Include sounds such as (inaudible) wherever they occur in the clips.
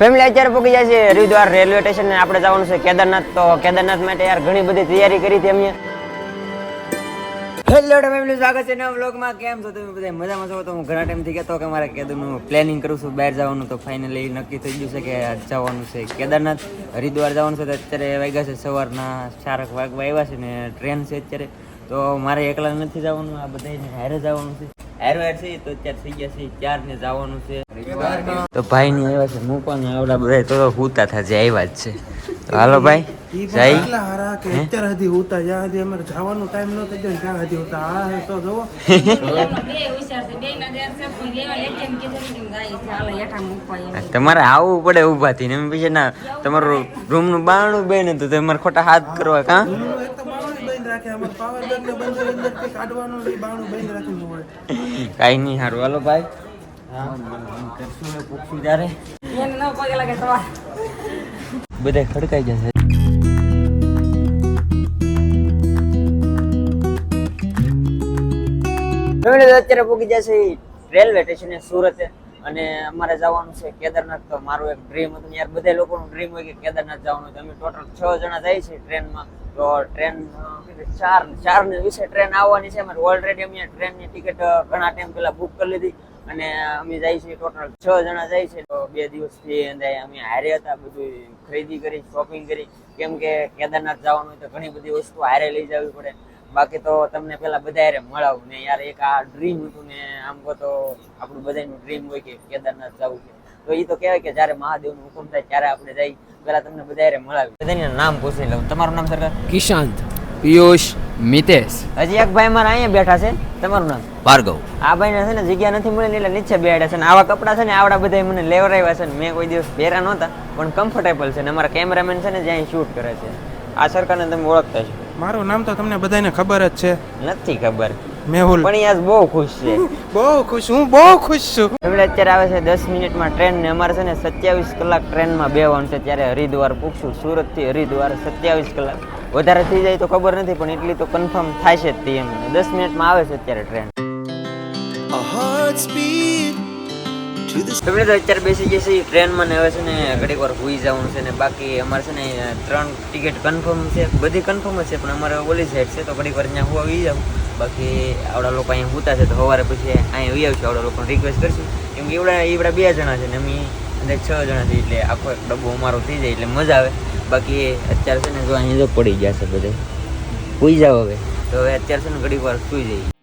Family અત્યારે પહોંચી જાય છે. હરિદ્વાર રેલવે સ્ટેશન આપણે જવાનું છે કેદારનાથ. તો કેદારનાથ માટે યાર ઘણી બધી તૈયારી કરી હતી અમે હેલો ફેમિલી સ્વાગત છે નવા વ્લોગમાં. કેમ છો તમે બધા મજામાં છો? તો હું ઘણા ટાઈમથી કહેતો કે મારે કેદારનું પ્લાનિંગ કરું છું, બહાર જવાનું. તો ફાઇનલી નક્કી થઈ ગયું છે કે જવાનું છે કેદારનાથ. હરિદ્વાર જવાનું છે તો અત્યારે વાગ્યા છે સવારના ચારક વાગવા આવ્યા છે ને ટ્રેન છે અત્યારે. તો મારે એકલા નથી જવાનું, આ બધાને હારે જવાનું છે. હારે હારે છે તો અત્યારે થઈ ગયા છે ચાર ને જવાનું છે. તો ભાઈ ની આવ્યા છે હું પણ આવડા બધા તો હુતા થા જે આવ્યા જ છે. તો હાલો ભાઈ જઈ અત્યાર હોતા જ્યાં અમારે જવાનો ટાઈમ ન થઈ જાય ત્યાં હોતા. આ હે તો જોવો બે બે તમારે આવવું પડે ઊભા થઈને એમ પછી ના તમારું રૂમનું બારણું ને તો તમારે ખોટા હાથ કરવા કા? રાખે અમારે પાવર બેંક ને બંધ અંદરથી કાઢવાનું ને બાણું બંધ રાખીને હોય. કાઈ નહીં હારું. હાલો ભાઈ. પગે બધા ખડકાઈ જશે. અત્યારે પૂકી જશે રેલવે સ્ટેશન સુરત. અને અમારે જવાનું છે કેદારનાથ. તો મારું એક ડ્રીમ હતું. યાર બધા લોકોનું ડ્રીમ હોય કે કેદારનાથ જવાનું તો અમે ટોટલ છ જણા જાય છે ટ્રેનમાં. તો ટ્રેન ચાર ચાર ને વિશે ટ્રેન આવવાની છે. અમારે ઓલરેડી અમે ટ્રેનની ટિકિટ ઘણા ટાઈમ પહેલા બુક કરી લીધી અને અમે જાય છે ટોટલ છ જણા જાય છે તો બે દિવસથી અમે હારે હતા બધું ખરીદી કરી શોપિંગ કરી. કેમ કે કેદારનાથ જવાનું હોય તો ઘણી બધી વસ્તુ હારે લઈ જવી પડે. બાકી તો તમને પેલા બધા હારે મળાવું ને યાર એક આ ડ્રીમ હતું ને આમ કહો તો આપણું બધાનું ડ્રીમ હોય કે કેદારનાથ જવું છે. તો એ તો કહેવાય કે જ્યારે મહાદેવનું હુકમ થાય ત્યારે આપણે જઈ પેલા તમને બધા હારે મળાવી બધાને નામ પૂછી લઉં. તમારું નામ સરકાર? કિશાંત પિયુષ મિતેશ. હજી એક ભાઈ મારા અહીંયા બેઠા છે. તમારું નામ? ભાર્ગવ. આ ભાઈને છે ને જગ્યા નથી મળી એટલે નીચે બેઠા છે ને આવા કપડાં છે ને આવડા બધા મને લેવરાવ્યા છે ને મેં કોઈ દિવસ પહેર્યા નહોતા પણ કમ્ફર્ટેબલ છે ને અમારા કેમેરામેન છે ને જ્યાં શૂટ કરે છે. આ સરકારને તમે ઓળખતા છો મારું નામ તો તમને બધાને ખબર જ છે. નથી ખબર. મેહુલ. પણ યાર બહુ ખુશ છે. (laughs) બહુ ખુશ હું બહુ ખુશ છું. એટલે અત્યારે આવે છે દસ મિનિટમાં ટ્રેન ને અમારે છે ને સત્યાવીસ કલાક ટ્રેનમાં બેવાનું છે. ત્યારે હરિદ્વાર પૂછશું સુરતથી હરિદ્વાર સત્યાવીસ કલાક. વધારે થઈ જાય તો ખબર નથી પણ એટલી તો કન્ફર્મ થાય છે જ તે એમ. દસ મિનિટમાં આવે છે અત્યારે ટ્રેન. તમે તો અત્યારે બેસી જશે ટ્રેનમાં ને હવે છે ને ઘડીક વાર હુઈ જવાનું છે ને બાકી અમારે છે ને ત્રણ ટિકિટ કન્ફર્મ છે, બધી કન્ફર્મ છે, પણ અમારે ઓલી સાઈડ છે, તો ઘડીક વાર ત્યાં હું આવી જાઉં. બાકી આવડા લોકો અહીંયા હુતા છે, તો સવારે પછી અહીંયા આવી આવશે, આવડા લોકોને રિક્વેસ્ટ કરશું. કેમ કે એવડા એવડા બે જણા છે ને અમે અંદર છ જણા છે, એટલે આખો એક ડબ્બો અમારો થઈ જાય, એટલે મજા આવે. બાકી અત્યારે છે ને જો અહીંયા જો પડી ગયા છે બધે. હુઈ જાવ હવે. તો હવે અત્યારે છે ને ઘડીક વાર સુઈ જઈએ.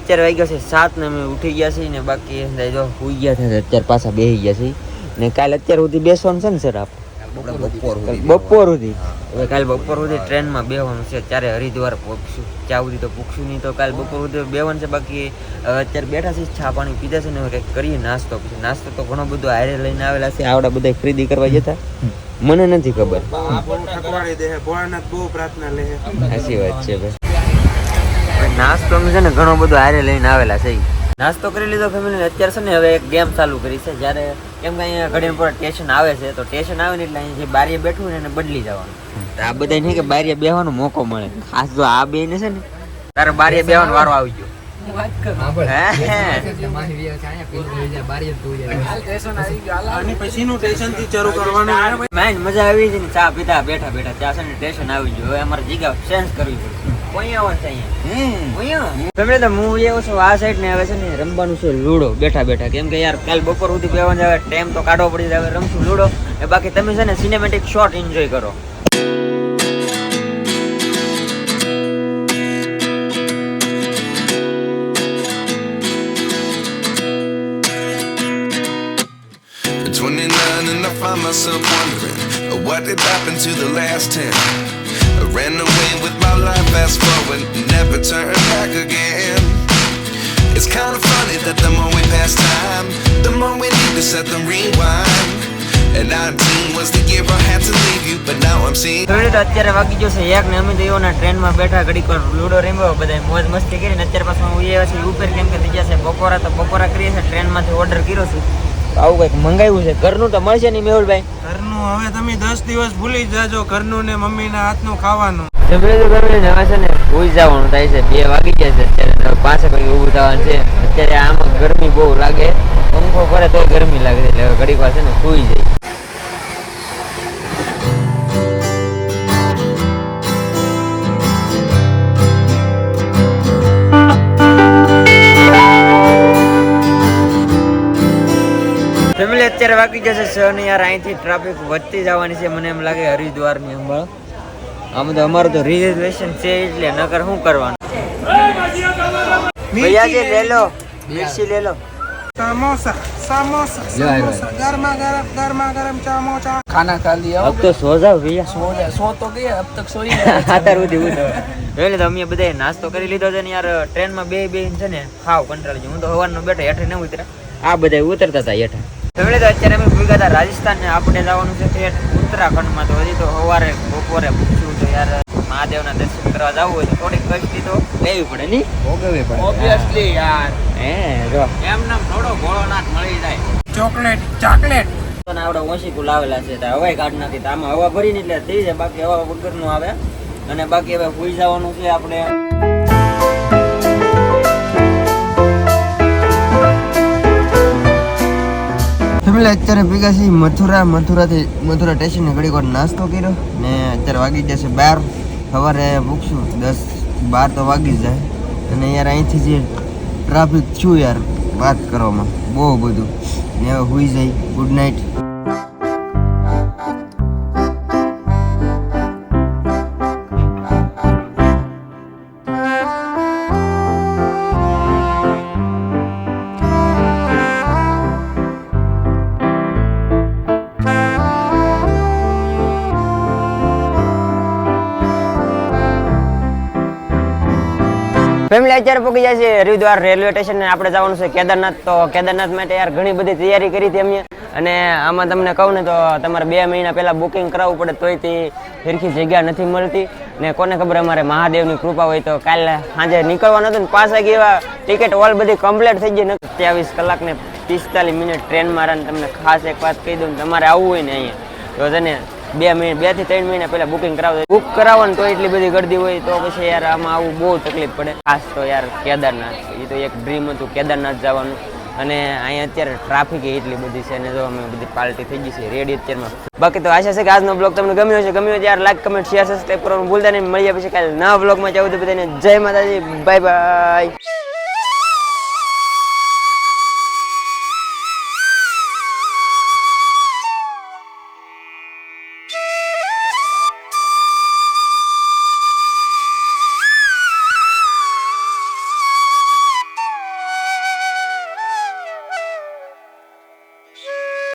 અત્યારે વાગ્યો છે સાત ને અમે ઉઠી ગયા છીએ ને બાકી જો સુઈ ગયા છે અત્યારે પાછા બેસી ગયા છે ને કાલે અત્યાર સુધી બેસવાનું છે ને સર આપ? બપોર સુધી હવે કાલે બપોર સુધી ટ્રેનમાં બેવાનું છે. ત્યારે હરિદ્વાર પહોંચશું ત્યાં સુધી તો પૂછશું નહીં તો કાલે બપોર સુધી બેવાનું છે. બાકી હવે અત્યારે બેઠા છે છા પાણી પીધા છે ને હવે કંઈક કરીએ નાસ્તો પછી. નાસ્તો તો ઘણો બધો હારે લઈને આવેલા છે. આવડા બધા ખરીદી કરવા જતા મને નથી ખબર. બહુ ઠકવાડી દે ભોળાનાથ બહુ પ્રાર્થના લે સાચી વાત છે ભાઈ. નાસ્તો છે ને ઘણો બધો હારે લઈને આવેલા છે નાસ્તો કરી લીધો ફેમિલી અત્યારે છે ને હવે એક ગેમ ચાલુ કરી છે. જ્યારે કેમ કે અહીંયા ઘડી પર ટેશન આવે છે, તો ટેશન આવે ને એટલે અહીં જે બારીએ બેઠું ને એને બદલી જવાનું. આ બધા નહીં કે બારીએ બેહવાનો મોકો મળે. ખાસ જો આ બે ને છે ને, તારે બારીએ બેહવાનો વારો આવી ગયો. મજા આવી છે ચા પીતા બેઠા બેઠા ત્યાં છે ને ટેશન આવી ગયું. હવે અમારે જગ્યા ચેન્જ કરવી પડશે. તમે તો હું એવો છું આ સાઈડ ને હવે છે ને રમવાનું છે લૂડો બેઠા બેઠા. કેમ કે યાર કાલ બપોર સુધી બેવાનું આવે ટાઈમ તો કાઢવો પડી જાય રમશું લૂડો. એ બાકી તમે છે ને સિનેમેટિક શોટ એન્જોય કરો. 29 and I find myself wondering what did happen to the last 10. I ran away with my life, fast forward, never turn back again. It's kind of funny that the more we pass time, the more we need to set them rewind. And 19 was the year I had to leave you, but now I'm seeing. તો અત્યારે વાગી જશે એક ને અમે તો એઓના ટ્રેનમાં બેઠા ઘડીક વાર લૂડો રમ્યો બધા મોજ મસ્તી કરીને અત્યારે પાછું હું એ છે ઉપર કેમ કે થઈ જશે બપોરા તો બપોરા કરીએ છે ટ્રેનમાંથી ઓર્ડર કર્યો છું તો આવું કંઈક મંગાવ્યું છે. ઘરનું તો મળશે નહીં મેહુલભાઈ. ઘરનું હવે તમે દસ દિવસ ભૂલી જાજો ઘરનું ને મમ્મીના હાથનું ખાવાનું. હવે છે ને ભૂઈ જવાનું થાય છે. બે વાગી ગયા છે અત્યારે ઊભું થવાનું છે. અત્યારે આમાં ગરમી બહુ લાગે. પંખો કરે તો ગરમી લાગે છે. એટલે હવે ઘડીક વાર છે ને સુઈ જાય. ફેમિલી અત્યારે વાગી જશે શહેરની યાર અહીંથી ટ્રાફિક વધતી જવાની છે. મને એમ લાગે હરિદ્વારની અંબાળ આમ તો અમારું તો રિઝર્વેશન છે એટલે નગર શું કરવાનું? (laughs) અમે બધાએ નાસ્તો કરી લીધો છે ને યાર ટ્રેનમાં બે બે છે ને ખાવ કંટાળી હું તો હવારનો બેઠો હેઠે ન ઉતર્યા. આ બધા ઉતરતા હતા હેઠા. તમે તો અત્યારે અમે ભૂલકા હતા રાજસ્થાન ને આપણે જવાનું છે ઉત્તરાખંડમાં તો હજી તો સવારે બપોરે પૂછ્યું તો યાર મહાદેવના દર્શન કરવા જવું હોય તો થોડીક કષ્ટી તો લેવી પડે ની? ભોગવવી પડે. ઓબ્વિયસલી યાર. હે જો. એમ નામ થોડો ભોળોનાથ મળી જાય. Chocolate chocolate. અને આપણે ઓશીકું લાવેલા છે હવાઈ કાર્ડ નથી આમાં હવા ભરીને એટલે થઈ જાય બાકી હવા વગરનું આવે. અને બાકી હવે ભૂલી જવાનું છે આપણે. ફેમિલી અત્યારે ભેગા છીએ મથુરા, મથુરાથી, મથુરા સ્ટેશને ઘડીક વાર નાસ્તો કર્યો ને અત્યારે વાગી જશે બાર. સવારે ભૂખશું, દસ, બાર તો વાગી જાય. અને યાર અહીંથી જે ટ્રાફિક છું યાર, વાત કરવામાં, બહુ બધું. ને હવે હુઈ જાય. ગુડ નાઇટ ફેમિલી અત્યારે પહોંચી જાય છે, હરિદ્વાર રેલવે સ્ટેશન આપણે જવાનું છે કેદારનાથ. તો કેદારનાથ માટે યાર ઘણી બધી તૈયારી કરી હતી અમે અને આમાં તમને કહું ને તો તમારે બે મહિના પહેલાં બુકિંગ કરાવવું પડે તોય તે ફેરખી જગ્યા નથી મળતી. ને કોને ખબર અમારે મહાદેવની કૃપા હોય તો કાલે સાંજે નીકળવાનું હતું ને પાંચ વાગે એવા ટિકિટ ઓલ બધી કમ્પ્લીટ થઈ ગઈ. સત્યાવીસ કલાક ને પિસ્તાલીસ મિનિટ ટ્રેન મારા તમને ખાસ એક વાત કહી દઉં તમારે આવવું હોય ને અહીંયા. તો છે બે મહિના બેથી ત્રણ મહિના પહેલા બુકિંગ કરાવો બુક કરાવો ને તો એટલી બધી ગરદી હોય તો પછી યાર આમાં આવું બહુ તકલીફ પડે. ખાસ તો યાર કેદારનાથ. એ તો એક ડ્રીમ હતું કેદારનાથ જવાનું. અને અહીંયા અત્યારે ટ્રાફિક એટલી બધી છે અને જો અમે બધી પાર્ટી થઈ ગઈ છે રેડી અત્યારમાં. બાકી તો આશા છે કે આજનો બ્લોગ તમને ગમ્યો હશે. ગમ્યો ત્યારે લાઈક કમેન્ટ શેર સબસ્ક્રાઈબ કરવાનું ભૂલતા નહીં. મળીએ પછી કાલે નવા બ્લોગમાં જવું તો બધાને જય માતાજી. Bye bye